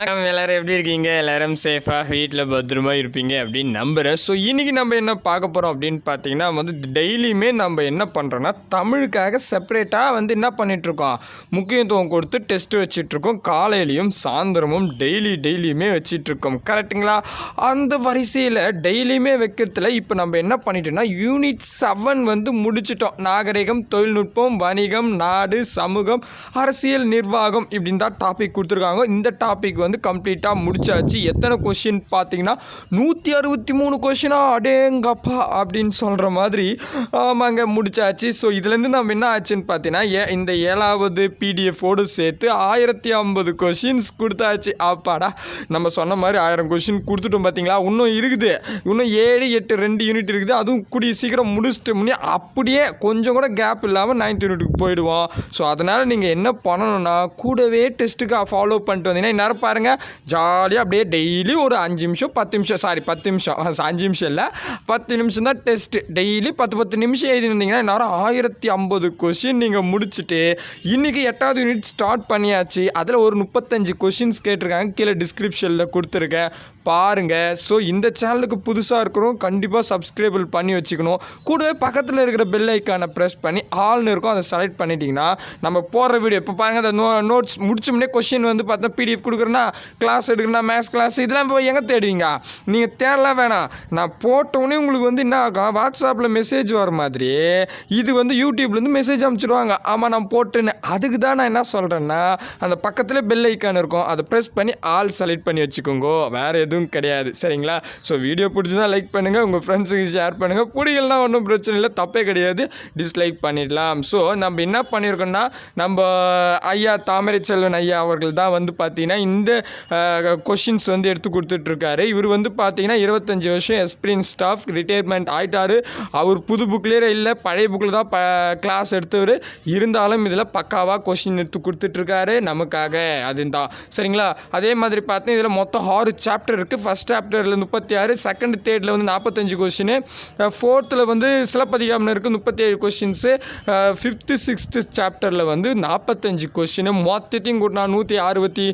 வணக்கம் எல்லாரும். எப்படி இருக்கீங்க? எல்லோரும் சேஃபாக வீட்டில் பத்திரமா இருப்பீங்க அப்படின்னு நம்புகிறேன் ஸோ இன்றைக்கி நம்ம என்ன பார்க்க போகிறோம் அப்படின்னு பார்த்தீங்கன்னா வந்து டெய்லியுமே நம்ம என்ன பண்ணுறோன்னா தமிழுக்காக செப்பரேட்டாக வந்து என்ன பண்ணிகிட்ருக்கோம் முக்கியத்துவம் கொடுத்து டெஸ்ட்டு வச்சிட்ருக்கோம் காலையிலையும் சாயந்தரமும் டெய்லி டெய்லியுமே வச்சிட்ருக்கோம் கரெக்டுங்களா அந்த வரிசையில் டெய்லியுமே வைக்கிறதுல இப்போ நம்ம என்ன பண்ணிட்டோம்னா யூனிட் செவன் வந்து முடிச்சிட்டோம். நாகரிகம் தொழில்நுட்பம் வணிகம் நாடு சமூகம் அரசியல் நிர்வாகம் இப்படின்னு தான் டாபிக் கொடுத்துருக்காங்க. இந்த டாபிக் வந்து கம்ப்ளீட்டாக முடிச்சாச்சு. எத்தனை கொஷின் பார்த்தீங்கன்னா நூற்றி அறுபத்தி மூணு கொஷினா அடேங்கப்பா அப்படின்னு சொல்கிற மாதிரி ஆமாங்க முடிச்சாச்சு. ஸோ இதுலேருந்து நம்ம என்ன ஆச்சுன்னு பார்த்தீங்கன்னா ஏ இந்த ஏழாவது பிடிஎஃபோடு சேர்த்து ஆயிரத்தி ஐம்பது கொஷின்ஸ் கொடுத்தாச்சு. அப்பாடா நம்ம சொன்ன மாதிரி ஆயிரம் கொஷின் கொடுத்துட்டோம் பார்த்தீங்களா? இன்னும் இருக்குது. இன்னும் ஏழு எட்டு ரெண்டு யூனிட் இருக்குது. அதுவும் கூடிய சீக்கிரம் முடிச்சுட்டு முன்னே அப்படியே கொஞ்சம் கூட கேப் இல்லாமல் நைன்த் யூனிட்டுக்கு போயிடுவோம். ஸோ அதனால் நீங்கள் என்ன பண்ணணும்னா கூடவே டெஸ்ட்டுக்கு ஃபாலோ பண்ணிட்டு வந்தீங்கன்னா இந்நேரம் பாருங்கள் ஜாலியாக அப்படியே டெய்லி ஒரு அஞ்சு நிமிஷம் பத்து நிமிஷம் சாரி பத்து நிமிஷம். அஞ்சு நிமிஷம் இல்லை. பத்து நிமிஷம் தான் டெஸ்ட்டு டெய்லி பத்து பத்து நிமிஷம் எழுதிருந்தீங்கன்னா இந்நேரம் ஆயிரத்தி ஐம்பது கொஷின் நீங்கள் முடிச்சுட்டு இன்றைக்கி எட்டாவது யூனிட் ஸ்டார்ட் பண்ணியாச்சு. அதில் ஒரு முப்பத்தஞ்சு கொஷின்ஸ் கேட்டிருக்காங்க. கீழே டிஸ்கிரிப்ஷனில் கொடுத்துருக்கேன். பாருங்கள் ஸோ இந்த சேனலுக்கு புதுசாக இருக்கிறோம் கண்டிப்பாக சப்ஸ்கிரைபிள் பண்ணி வச்சுக்கணும். கூடவே பக்கத்தில் இருக்கிற பெல் ஐக்கானை ப்ரெஸ் பண்ணி ஆள்னு இருக்கும் அதை செலக்ட் பண்ணிட்டீங்கன்னா நம்ம போடுற வீடியோ இப்போ பாருங்கள் அந்த நோ நோட்ஸ் முடிச்சோம்னே கொஷின் வந்து பார்த்தா பிடிஎஃப் கொடுக்குறேன்னா கிளாஸ் எடுக்கிறேன்னா மேக்ஸ் கிளாஸ் இதெல்லாம் போய் எங்கே தேடுவீங்க? நீங்கள் தேடலாம் வேணாம். நான் போட்டவுடனே உங்களுக்கு வந்து என்ன ஆகும்? வாட்ஸ்அப்பில் மெசேஜ் வர மாதிரி இது வந்து யூடியூப்லேருந்து மெசேஜ் அனுப்பிச்சிடுவாங்க. ஆமாம் நான் போட்டேன்னு. அதுக்கு தான் நான் என்ன சொல்கிறேன்னா அந்த பக்கத்தில் பெல் ஐக்கான் இருக்கும். அதை ப்ரெஸ் பண்ணி ஆல் செலக்ட் பண்ணி வச்சுக்கோங்க. வேறு எதுவும் கிடையாது. சரிங்களா? ஸோ வீடியோ பிடிச்சதா லைக் பண்ணுங்கள் உங்கள் ஃப்ரெண்ட்ஸுக்கு ஷேர் பண்ணுங்கள் பிடிக்கலாம் ஒன்றும் பிரச்சனை இல்லை. தப்பே கிடையாது. டிஸ்லைக் பண்ணிடலாம். ஸோ நம்ம என்ன பண்ணியிருக்கோம்னா நம்ம ஐயா தாமரை செல்வன் ஐயா அவர்கள் தான் வந்து பார்த்தீங்கன்னா இந்த கொஷின்ஸ் வந்து எடுத்து கொடுத்துட்ருக்காரு. இவர் வந்து பார்த்தீங்கன்னா இருபத்தஞ்சி வருஷம் எஸ்பீரியன்ஸ் ஸ்டாஃப் ரிட்டையர்மெண்ட் ஆகிட்டார் அவர் புது புக்லேயே இல்லை பழைய புக்கில் தான் ப கிளாஸ் எடுத்தவர். இருந்தாலும் இதில் பக்காவாக கொஷின் எடுத்து கொடுத்துட்ருக்காரு நமக்காக. அதுதான் சரிங்களா? அதே மாதிரி பார்த்தீங்கன்னா இதில் மொத்தம் ஆறு சாப்டர் இருக்குது ஃபஸ்ட் சாப்டரில் முப்பத்தி ஆறு செகண்ட் தேர்டில் வந்து நாற்பத்தஞ்சு கொஷின் ஃபோர்த்தில் வந்து சிலப்பதிகாரம் இருக்குது முப்பத்தி ஏழு கொஷின்ஸு ஃபிஃப்த்து சிக்ஸ்த்து சாப்டரில் வந்து நாற்பத்தஞ்சு கொஷின் மொத்தத்தையும் கூட்டினா நூற்றி அறுபத்தி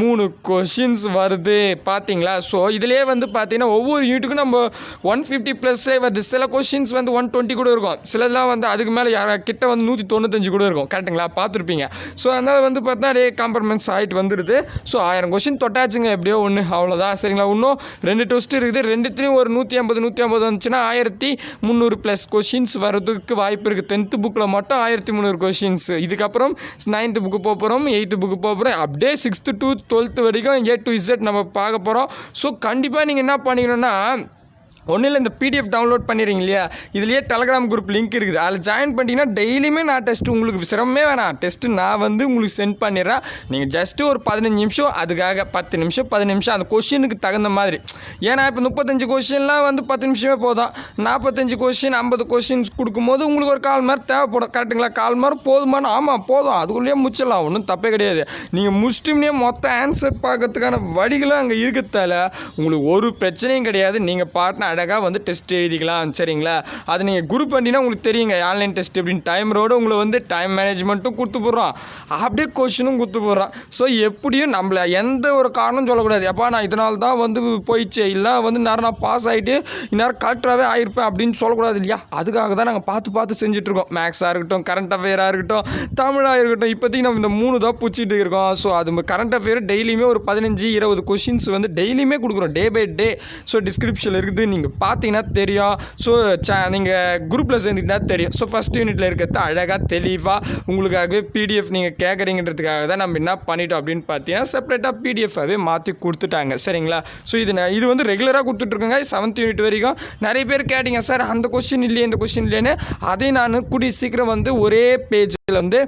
மூணு கொஷின்ஸ் வருது பார்த்தீங்களா ஸோ இதிலே வந்து பார்த்தீங்கன்னா ஒவ்வொரு யூனிட்டுக்கும் நம்ம ஒன் ஃபிஃப்டி ப்ளஸ்ஸே வருது. சில கொஷின்ஸ் வந்து ஒன் டுவெண்ட்டி கூட இருக்கும். சிலதெல்லாம் வந்து அதுக்கு மேலே யாரா கிட்ட வந்து நூற்றி தொண்ணூத்தஞ்சு கூட இருக்கும். கரெக்டுங்களா பார்த்துருப்பீங்க ஸோ அதனால் வந்து பார்த்தா அப்படியே காம்ப்ரமைஸ் ஆகிட்டு வந்துடுது ஸோ ஆயிரம் கொஷின் தொட்டாச்சுங்க எப்படியோ ஒன்று அவ்வளோதான் சரிங்களா? இன்னும் ரெண்டு டெஸ்ட் இருக்குது. ரெண்டுத்துலேயும் ஒரு நூற்றி ஐம்பது நூற்றி ஐம்பது வந்துச்சுன்னா ஆயிரத்தி முந்நூறு ப்ளஸ் கொஷின்ஸ் வரதுக்கு வாய்ப்பு இருக்குது டென்த்து புக்கில் மட்டும் ஆயிரத்தி முந்நூறு கொஷின்ஸ் இதுக்கப்புறம் நைன்த்து புக்கு போக போகிறோம் எயித்து புக்கு போக போகிறோம் அப்படியே சிக்ஸ்த்து டு டுவெல்த்து வரைக்கும் ஏ டு இசட் நம்ம பார்க்க போகிறோம் ஸோ கண்டிப்பாக நீங்கள் என்ன பண்ணிக்கணும்னா ஒன்றும் இல்லை இந்த பிடிஎஃப் டவுன்லோட் பண்ணிடுறீங்க இல்லையா? இதுலேயே டெலகிராம் குரூப் லிங்க் இருக்குது. அதில் ஜாயின் பண்ணிட்டீங்கன்னா டெய்லியுமே நான் டெஸ்ட் உங்களுக்கு சிரமமே வேணாம். டெஸ்ட்டு நான் வந்து உங்களுக்கு சென்ட் பண்ணிடுறேன். நீங்கள் ஜஸ்ட்டு ஒரு பதினஞ்சு நிமிஷம் அதுக்காக பத்து நிமிஷம் பதினஞ்சு நிமிஷம் அந்த கொஷினுக்கு தகுந்த மாதிரி. ஏன்னா இப்போ முப்பத்தஞ்சு கொஷின்லாம் வந்து பத்து நிமிஷமே போதும். நாற்பத்தஞ்சு கொஷின் ஐம்பது கொஷின்ஸ் கொடுக்கும்போது உங்களுக்கு ஒரு கால் மாதிரி தேவைப்படும். கரெக்டுங்களா கால் மாதிரி போதுமான ஆமாம் போதும். அதுக்குள்ளேயே முடிச்சிடலாம். ஒன்றும் தப்பே கிடையாது. நீங்கள் முடிச்சிட்டுமே மொத்த ஆன்சர் பார்க்கறதுக்கான வழிகளும் அங்கே இருக்கிறதால உங்களுக்கு ஒரு பிரச்சனையும் கிடையாது. நீங்கள் பாட்டினா அழகாக வந்து டெஸ்ட் எழுதிக்கலாம் சரிங்களா? அது நீங்கள் குரூப் பண்ணினா உங்களுக்கு தெரியுங்க ஆன்லைன் டெஸ்ட் எப்படின்னு டைமரோடு உங்களை வந்து டைம் மேனேஜ்மெண்ட்டும் கொடுத்து போடுறோம் அப்படியே கொஷினும் கொடுத்து போடுறோம் ஸோ எப்படியும் நம்மளை எந்த ஒரு காரணம் சொல்லக்கூடாது. எப்பா நான் இதனால தான் வந்து போயிடுச்சு. இல்லை வந்து நேரம் நான் பாஸ் ஆகிட்டு இந்நேரம் கலெக்டராகவே ஆகிருப்பேன் அப்படின்னு சொல்லக்கூடாது இல்லையா? அதுக்காக தான் நாங்கள் பார்த்து பார்த்து செஞ்சுட்ருக்கோம் மேக்ஸாக இருக்கட்டும் கரண்ட் அஃபேராக இருக்கட்டும் தமிழாக இருக்கட்டும் இப்போதைக்கு நம்ம இந்த மூணு தான் பிடிச்சிட்டு இருக்கோம். ஸோ அது கரண்ட் அஃபேர் டெய்லியுமே ஒரு பதினஞ்சு இருபது கொஷின்ஸ் வந்து டெய்லியுமே கொடுக்குறோம் டே பை டே ஸோ டிஸ்கிரிப்ஷனில் இருக்குது நீங்கள் பார்த்தீங்கன்னா தெரியும். ஸோ ச நீங்கள் குரூப்பில் சேர்ந்துக்கிட்டா தெரியும். ஸோ ஃபஸ்ட் யூனிட்டில் இருக்கிறது அழகாக தெளிவாக உங்களுக்காகவே பிடிஎஃப் நீங்கள் கேட்குறீங்கிறதுக்காக தான் நம்ம என்ன பண்ணிட்டோம் அப்படின்னு பார்த்தீங்கன்னா செப்பரேட்டாக பிடிஎஃபாகவே மாற்றி கொடுத்துட்டாங்க. சரிங்களா? ஸோ இது நான் இது வந்து ரெகுலராக கொடுத்துட்ருக்கோங்க. செவன்த் யூனிட் வரைக்கும் நிறைய பேர் கேட்டிங்க சார் அந்த கொஸ்டின் இல்லையே இந்த கொஸ்டின் இல்லைன்னு அதை நான் கூடிய சீக்கிரம் வந்து ஒரே பேஜ் இதில் வந்து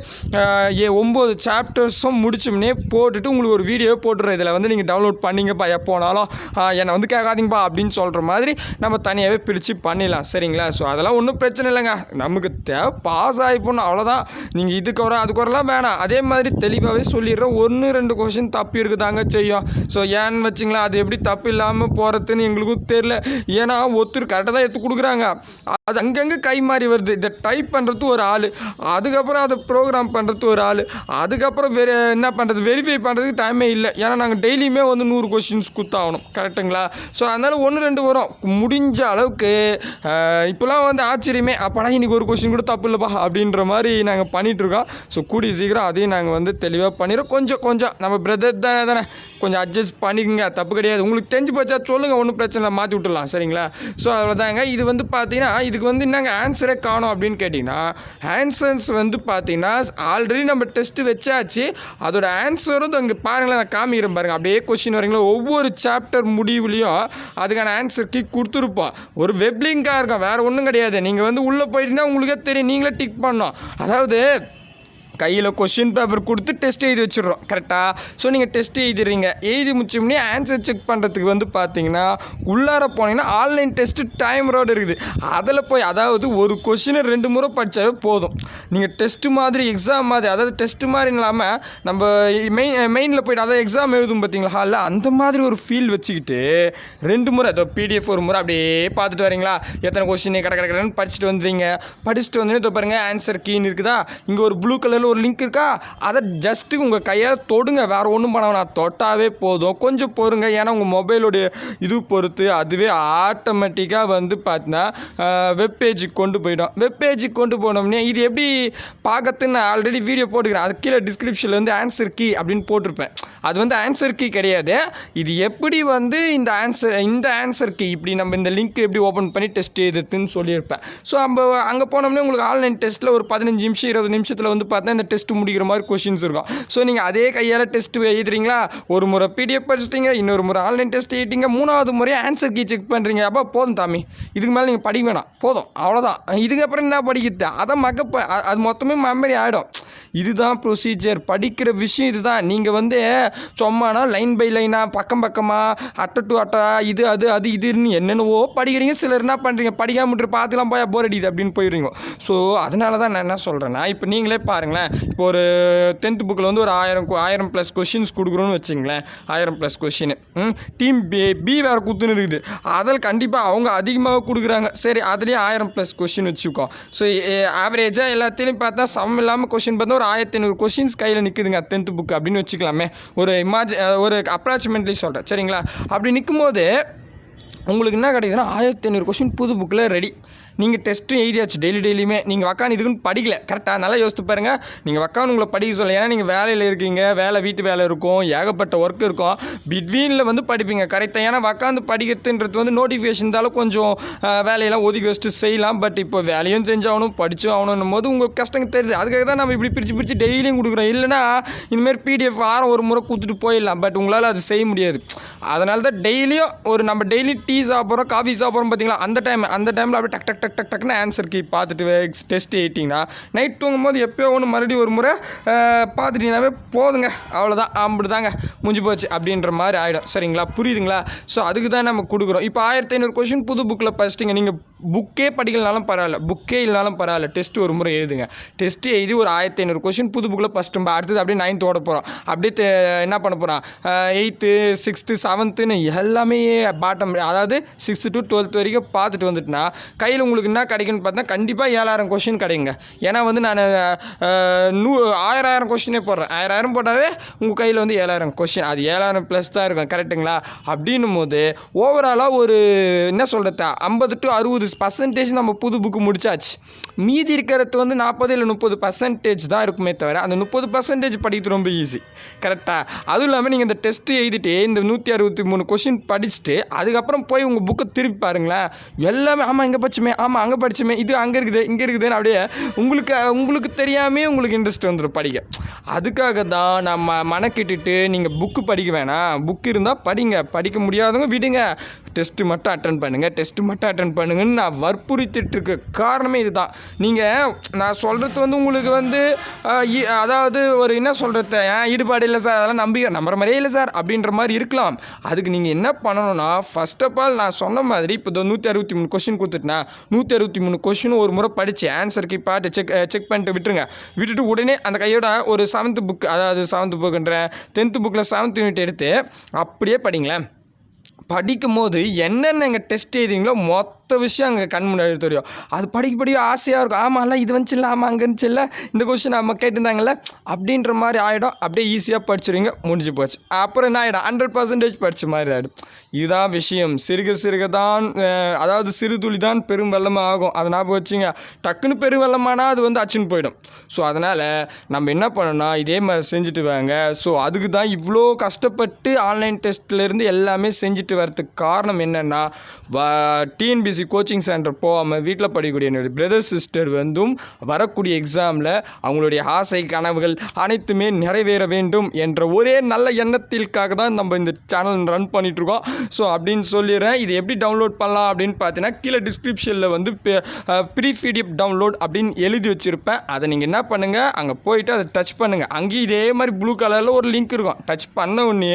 ஏ ஒம்பது சாப்டர்ஸும் முடிச்சோம்னே போட்டுட்டு உங்களுக்கு ஒரு வீடியோ போட்டுறேன் இதில் வந்து நீங்கள் டவுன்லோட் பண்ணிங்கப்பா எப்போனாலும் என்னை வந்து கேட்காதீங்கப்பா அப்படின்னு சொல்கிற மாதிரி நம்ம தனியாகவே பிரித்து பண்ணிடலாம். சரிங்களா? ஸோ அதெல்லாம் ஒன்றும் பிரச்சனை இல்லைங்க. நமக்கு தேவை பாஸ் ஆகி போகணும். அவ்வளோதான் நீங்கள் இதுக்கு வர அதுக்கு வரலாம் வேணாம். அதே மாதிரி தெளிவாகவே சொல்லிடுறோம் ஒன்று ரெண்டு கொஷின் தப்பி இருக்குதாங்க செய்யும். ஸோ ஏன்னு வச்சிங்களா அது எப்படி தப்பு இல்லாமல் போகிறதுன்னு எங்களுக்கும் தெரியல. ஏன்னா ஒருத்தர் கரெக்டாக தான் எடுத்து கொடுக்குறாங்க. அது அங்கங்கே கை மாறி வருது. இதை டைப் பண்ணுறது ஒரு ஆள். அதுக்கப்புறம் அதை ப்ரோக்ராம் பண்ணுறது ஒரு ஆள். அதுக்கப்புறம் வெ என்ன பண்ணுறது வெரிஃபை பண்ணுறதுக்கு டைமே இல்லை. ஏன்னா நாங்கள் டெய்லியுமே வந்து நூறு கொஷின்ஸ் குத்தாகணும். கரெக்டுங்களா ஸோ அதனால் ஒன்று ரெண்டு வரும். முடிஞ்ச அளவுக்கு இப்போலாம் வந்து ஆச்சரியமே. அப்படா இன்றைக்கி ஒரு கொஷின் கூட தப்பு இல்லைப்பா அப்படின்ற மாதிரி நாங்கள் பண்ணிகிட்ருக்கோம் ஸோ கூடிய சீக்கிரம் அதையும் நாங்கள் வந்து தெளிவாக பண்ணிடுறோம். கொஞ்சம் கொஞ்சம். நம்ம பிரதர் தானே தானே. கொஞ்சம் அட்ஜஸ்ட் பண்ணிக்கோங்க. தப்பு கிடையாது. உங்களுக்கு தெரிஞ்சு போச்சா சொல்லுங்கள் ஒன்றும் பிரச்சனை இல்லை. மாற்றி விட்டுலாம் சரிங்களா? ஸோ அவ்வளோதாங்க இது வந்து பார்த்தீங்கன்னா இதுக்கு வந்து என்னங்க ஆன்சரே காணும் அப்படின்னு கேட்டிங்கன்னா ஆன்சர்ஸ் வந்து பார்த்தீங்கன்னா ஆல்ரெடி நம்ம டெஸ்ட்டு வச்சாச்சு. அதோட ஆன்சரும் அங்கே பாருங்களேன் நான் காமிக்கிறேன் பாருங்கள் அப்படியே கொஷின் வரீங்களா? ஒவ்வொரு சாப்டர் முடிவுலையும் அதுக்கான ஆன்சர் கிக் கொடுத்துருப்போம். ஒரு வெப்லிங்காக இருக்கும் வேறு ஒன்றும் கிடையாது. நீங்கள் வந்து உள்ளே போயிட்டீங்கன்னா உங்களுக்கே தெரியும். நீங்களே டிக் பண்ணணும். அதாவது கையில் கொஷின் பேப்பர் கொடுத்து டெஸ்ட் எழுதி வச்சுடுறோம் கரெக்டாக ஸோ நீங்கள் டெஸ்ட் எழுதிடுறீங்க எழுதி முடிச்சோம்னே ஆன்சர் செக் பண்ணுறதுக்கு வந்து பார்த்தீங்கன்னா உள்ளார போனீங்கன்னா ஆன்லைன் டெஸ்ட்டு டைமரோடு இருக்குது அதில் போய் அதாவது ஒரு கொஷினை ரெண்டு முறை படித்தாவே போதும் நீங்கள் டெஸ்ட்டு மாதிரி எக்ஸாம் மாதிரி அதாவது டெஸ்ட்டு மாதிரி இல்லாமல் நம்ம மெயின் மெயினில் போய்ட்டு அதாவது எக்ஸாம் எழுதும் பார்த்தீங்களா ஹாலில் அந்த மாதிரி ஒரு ஃபீல் வச்சுக்கிட்டு ரெண்டு முறை அதோ பிடிஎஃப் ஒரு முறை அப்படியே பார்த்துட்டு வரீங்களா எத்தனை கொஷின் கடை கடை கடைன்னு படிச்சுட்டு வந்துடுறீங்க படிச்சுட்டு வந்து இதோ பாருங்கள் ஆன்சர் கீன்னு இருக்குதா இங்கே ஒரு ப்ளூ கலரில் ஒரு லிங்க் இருக்கா? அதை ஜஸ்ட்டு உங்கள் கையால் தொடுங்க. வேறு ஒன்றும் பண்ண வேணாம். தொட்டாவே போதும். கொஞ்சம் பொறுங்க. ஏன்னா உங்கள் மொபைலோடைய இது பொறுத்து அதுவே ஆட்டோமேட்டிக்காக வந்து பார்த்தீங்கன்னா வெப்பேஜுக்கு கொண்டு போயிடும். வெப்பேஜுக்கு கொண்டு போனோம்னே இது எப்படி பார்க்கறதுன்னு நான் ஆல்ரெடி வீடியோ போட்டுக்கிறேன். அது கீழே டிஸ்கிரிப்ஷனில் வந்து ஆன்சர் கீ அப்படின்னு போட்டிருப்பேன். அது வந்து ஆன்சர் கீ கிடையாது. இது எப்படி வந்து இந்த ஆன்சர் இந்த ஆன்சர் கீ இப்படி நம்ம இந்த லிங்க் எப்படி ஓப்பன் பண்ணி டெஸ்ட் எதுன்னு சொல்லியிருப்பேன். ஸோ நம்ம அங்கே போனோம்னா உங்களுக்கு ஆன்லைன் டெஸ்ட்டில் ஒரு பதினஞ்சு நிமிஷம் இருபது நிமிஷத்தில் வந்து பார்த்தா இந்த டெஸ்ட் முடிக்கிற மாதிரி கொஷின்ஸ் இருக்கும். ஸோ நீங்கள் அதே கையால் டெஸ்ட் எழுதுறீங்களா? ஒரு முறை பிடிஎஃப் படிச்சிட்டீங்க இன்னொரு முறை ஆன்லைன் டெஸ்ட் எழுதிட்டீங்க மூணாவது முறை ஆன்சர் கீ செக் பண்ணுறீங்க அப்போ போதும் தாமி. இதுக்கு மேலே நீங்கள் படிக்க வேணாம். போதும். அவ்வளோதான் இதுக்கப்புறம் என்ன படிக்கிறது? அதை மகப்ப அது மொத்தமே மெமரி ஆகிடும் இதுதான் ப்ரொசீஜர் படிக்கிற விஷயம் இதுதான். நீங்கள் வந்து சும்மானா லைன் பை லைனாக பக்கம் பக்கமாக அட்டை டு அட்டை இது அது அது இதுன்னு என்னென்னவோ படிக்கிறீங்க. சிலர் என்ன பண்ணுறீங்க படிக்காம விட்டு பார்த்துலாம் போய் போர் அடிக்குது அப்படின்னு போயிடுறீங்க ஸோ அதனால தான் நான் என்ன சொல்கிறேன்னா இப்போ நீங்களே பாருங்களேன். இப்போ ஒரு டென்த் புக்கில் வந்து ஒரு ஆயிரம் ஆயிரம் ப்ளஸ் கொஷின்ஸ் கொடுக்குறோன்னு வச்சுங்களேன் ஆயிரம் plus question team B B வேறு குத்துன்னு இருக்குது. அதில் கண்டிப்பாக அவங்க அதிகமாக கொடுக்குறாங்க. சரி அதுலேயே ஆயிரம் ப்ளஸ் கொஷின் வச்சுக்கோ. ஸோ ஆவரேஜாக எல்லாத்தையும் பார்த்தா சமம் இல்லாமல் கொஷின் பார்த்தா ஒரு ஆயிரத்தி ஐநூறு கொஷின்ஸ் கையில் நிற்குதுங்க டென்த் புக் அப்படின்னு வச்சுக்கலாமே. ஒரு இமாஜி ஒரு அப்ராக்சிமேட்லி சொல்கிறேன் சரிங்களா? அப்படி நிற்கும் போது உங்களுக்கு என்ன கிடைக்குதுன்னா ஆயிரத்தி ஐநூறு கொஷின் புது புக்கில் ரெடி நீங்கள் டெஸ்ட்டும் எழுதியாச்சு டெய்லி டெய்லியுமே நீங்கள் வக்கான் இதுக்குன்னு படிக்கல. கரெக்டாக நல்லா யோசித்து பாருங்கள் நீங்கள் வக்கான் உங்களை படிக்க சொல்ல ஏன்னா நீங்கள் வேலையில் இருக்கீங்க. வேலை வீட்டு வேலை இருக்கும். ஏகப்பட்ட ஒர்க் இருக்கும். பிட்வீனில் வந்து படிப்பீங்க. கரெக்டாக ஏன்னா வக்காந்து படிக்கிறதுன்றது வந்து நோட்டிஃபிகேஷன் இருந்தாலும் கொஞ்சம் வேலையெல்லாம் ஒதுக்கி வச்சுட்டு செய்யலாம். பட் இப்போ வேலையும் செஞ்சாகணும் படிச்சும் ஆகணும் போது உங்கள் கஷ்டம் தெரியுது. அதுக்காக தான் நம்ம இப்படி பிரித்து பிரித்து டெய்லியும் கொடுக்குறோம். இல்லைன்னா இனிமேல் பிடிஎஃப் வாரம் ஒரு முறை கொடுத்துட்டு போயிடலாம். பட் உங்களால் அது செய்ய முடியாது. அதனால தான் டெய்லியும் ஒரு நம்ம டெய்லி டீ சாப்பிட்றோம் காஃபி சாப்பிட்றோம் பார்த்தீங்களா? அந்த டைம் அந்த டைமில் அப்படியே டக் டக் டக் டக் டக்னு ஆன்சர் கீ பார்த்துட்டு டெஸ்ட் எயிட்டிங்கன்னா நைட் தூங்கும்போது எப்போயோ ஒன்று மறுபடியும் ஒரு முறை பார்த்துட்டிங்கனாவே போதுங்க. அவ்வளோதான் அப்படி தாங்க முடிஞ்சு போச்சு அப்படின்ற மாதிரி ஆகிடும் சரிங்களா? புரியுதுங்களா? ஸோ அதுக்கு தான் நம்ம கொடுக்குறோம். இப்போ ஆயிரத்தி ஐநூறு கொஷின் புது புக்கில் படிச்சிட்டிங்க. நீங்கள் புக்கே படிக்கலனாலும் பரவாயில்ல. புக்கே இல்லைனாலும் பரவாயில்ல. டெஸ்ட் ஒரு முறை எழுதுங்க. டெஸ்ட் எழுதி ஒரு ஆயிரத்தி ஐநூறு கொஷின் புது புக்கில் ஃபஸ்ட் நம்ம அடுத்தது அப்படியே நைன்த் ஓட போகிறோம் அப்படியே என்ன பண்ண போகிறான் எயித்து சிக்ஸ்த்து செவன்த்துன்னு எல்லாமே பாட்டம் அதாவது சிக்ஸ்த்து டு டுவெல்த் வரைக்கும் பார்த்துட்டு வந்துட்டுனா கையில் உங்களுக்கு என்ன கிடைக்குன்னு பார்த்தா கண்டிப்பாக ஏழாயிரம் கொஷின் கிடைக்குங்க. ஏன்னா வந்து நான் நூ ஆயிரம் ஆயிரம் கொஷினே போடுறேன். ஆயிரம் ஆயிரம் போட்டாவே உங்கள் கையில் வந்து ஏழாயிரம் கொஷின் அது ஏழாயிரம் ப்ளஸ் தான் இருக்கும். கரெக்டுங்களா அப்படின்னும் போது ஓவராலாக ஒரு என்ன சொல்கிறது ஐம்பது டு அறுபது பர்சன்டேஜ் நம்ம புது புக்கு முடிச்சாச்சு. மீதி இருக்கிறது வந்து நாற்பது இல்லை முப்பது பர்சன்டேஜ் தான் இருக்குமே தவிர அந்த முப்பது பர்சன்டேஜ் படிக்கிறது ரொம்ப ஈஸி கரெக்டாக அதுவும் இல்லாமல் நீங்கள் இந்த டெஸ்ட்டு எழுதிட்டு இந்த நூற்றி அறுபத்தி மூணு கொஷின் படிச்சுட்டு அதுக்கப்புறம் போய் உங்கள் புக்கை திருப்பி பாருங்களேன். எல்லாமே ஆமாம் இங்கே படிச்சுமே ஆமாம் அங்கே படிச்சுமே இது அங்கே இருக்குது இங்கே இருக்குதுன்னு அப்படியே உங்களுக்கு உங்களுக்கு தெரியாமே உங்களுக்கு இன்ட்ரெஸ்ட் வந்துடும் படிக்க. அதுக்காக தான் நம்ம மனக்கிட்டுட்டு நீங்கள் புக்கு படிக்க வேணாம். புக் இருந்தால் படிங்க. படிக்க முடியாதவங்க விடுங்க. டெஸ்ட்டு மட்டும் அட்டன் பண்ணுங்கள் டெஸ்ட்டு மட்டும் அட்டன் பண்ணுங்கன்னு நான் வற்புறுத்திட்டு இருக்க காரணமே இதுதான். நீங்கள் நான் சொல்கிறது வந்து உங்களுக்கு வந்து இ- அதாவது ஒரு என்ன சொல்கிறது ஈடுபாடு இல்லை சார் அதெல்லாம் நம்பி நம்புற மாதிரியே இல்லை சார் அப்படின்ற மாதிரி இருக்கலாம். அதுக்கு நீங்கள் என்ன பண்ணணும்னா ஃபர்ஸ்ட் ஆஃப் ஆல் நான் சொன்ன மாதிரி இப்போ நூற்றி அறுபத்தி மூணு கொஷின் கொடுத்துட்டேன் நூற்றி அறுபத்தி மூணு கொஷின் ஒரு முறை படித்து ஆன்சருக்கு பாட்டு செக் செக் பண்ணிட்டு விட்டுருங்க. விட்டுட்டு உடனே அந்த கையோட ஒரு செவன்த்து புக் அதாவது செவன்த்து புக்குன்ற டென்த்து புக்கில் செவன்த் யூனிட் எடுத்து அப்படியே படிங்களேன். படிக்கும் போது என்னென்ன டெஸ்ட் எழுதிங்களோ மொத்த மொத்த விஷயம் அங்கே கண் முன்னாடி தெரியும். அது படிக்க படிக்க ஆசையாக இருக்கும். ஆமாம்ல இது வந்துச்சுல்ல ஆமாம் அங்கே இருந்துச்சுல்ல இந்த கொஸ்டின் நம்ம கேட்டிருந்தாங்கல்ல அப்படின்ற மாதிரி ஆகிடும் அப்படியே ஈஸியாக படிச்சிருவீங்க முடிஞ்சு போச்சு. அப்புறம் என்ன ஆகிடும் ஹண்ட்ரட் பர்சன்டேஜ் படித்த மாதிரி ஆகிடும் இதுதான் விஷயம். சிறுக சிறுக தான் அதாவது சிறு துளி தான் பெரும் வெள்ளமாக ஆகும். அதை ஞாபகம் வச்சுங்க. டக்குன்னு பெரும் வெள்ளமானால் அது வந்து அச்சுன்னு போயிடும். ஸோ அதனால் நம்ம என்ன பண்ணணும்னா இதே மாதிரி செஞ்சுட்டு வாங்க. ஸோ அதுக்கு தான் இவ்வளோ கஷ்டப்பட்டு ஆன்லைன் டெஸ்ட்லேருந்து எல்லாமே செஞ்சுட்டு வரதுக்கு காரணம் என்னென்னா டிஎன்பிசி கோச்சிங் சென்டர் போகாமல் வீட்டில் படிக்கக்கூடிய என்னுடைய பிரதர் சிஸ்டர் வந்தும் வரக்கூடிய எக்ஸாமில் அவங்களுடைய ஆசை கனவுகள் அனைத்துமே நிறைவேற வேண்டும் என்ற ஒரே நல்ல எண்ணத்திற்காக தான் நம்ம இந்த சேனல் ரன் பண்ணிகிட்ருக்கோம் ஸோ அப்படின்னு சொல்லிடுறேன். இது எப்படி டவுன்லோட் பண்ணலாம் அப்படின்னு பார்த்தீங்கன்னா கீழே டிஸ்கிரிப்ஷனில் வந்து ப்ரீ பிடிஎஃப் டவுன்லோட் அப்படின்னு எழுதி வச்சுருப்பேன். அதை நீங்கள் என்ன பண்ணுங்கள் அங்கே போயிட்டு அதை டச் பண்ணுங்கள் அங்கேயும் இதே மாதிரி ப்ளூ கலரில் ஒரு லிங்க் இருக்கும். டச் பண்ண உடனே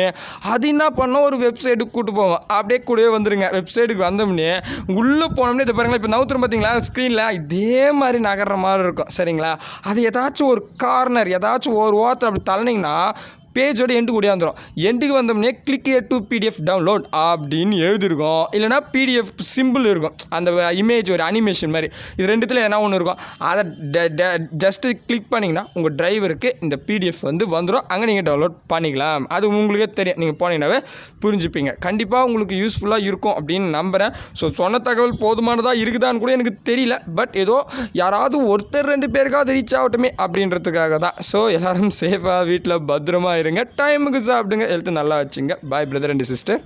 அது என்ன பண்ண ஒரு வெப்சைட்டுக்கு கூட்டு போவோம். அப்படியே கூடவே வந்துடுங்க வெப்சைட்டுக்கு வந்தோடனே உள்ள உள்ளே போனோம்னே இதை பாருங்களா இப்போ நவுத்துரும் பார்த்தீங்களா ஸ்க்ரீனில் இதே மாதிரி நகர்ற மாதிரி இருக்கும். சரிங்களா? அது ஏதாச்சும் ஒரு கார்னர் ஏதாச்சும் ஒரு ஓரத்தில் அப்படி தள்ளினீங்கன்னா பேஜோட எண்டு கூடியாந்துடும் எண்டுக்கு வந்தோம்னே click A to PDF download அப்படின்னு எழுதியிருக்கோம். இல்லைனா பிடிஎஃப் சிம்பிள் இருக்கும். அந்த இமேஜ் ஒரு அனிமேஷன் மாதிரி. இது ரெண்டுத்தில் என்ன ஒன்று இருக்கும்? அதை ஜஸ்ட்டு கிளிக் பண்ணிங்கன்னா உங்கள் டிரைவருக்கு இந்த பிடிஎஃப் வந்து வந்துடும் அங்கே நீங்கள் டவுன்லோட் பண்ணிக்கலாம். அது உங்களுக்கே தெரியும். நீங்கள் போனீங்கன்னாவே புரிஞ்சுப்பீங்க. கண்டிப்பாக உங்களுக்கு யூஸ்ஃபுல்லாக இருக்கும் அப்படின்னு நம்புகிறேன் ஸோ சொன்ன தகவல் போதுமானதாக இருக்குதான்னு கூட எனக்கு தெரியல. பட் ஏதோ யாராவது ஒருத்தர் ரெண்டு பேருக்காவது ரீச் ஆகட்டுமே அப்படின்றதுக்காக தான் ஸோ எல்லோரும் சேஃபாக வீட்டில் பத்திரமா இருங்க டைமுக்கு சாப்பிடுங்க. ஹெல்த்து நல்லா வச்சுங்க. பாய் பிரதர் அண்ட் சிஸ்டர்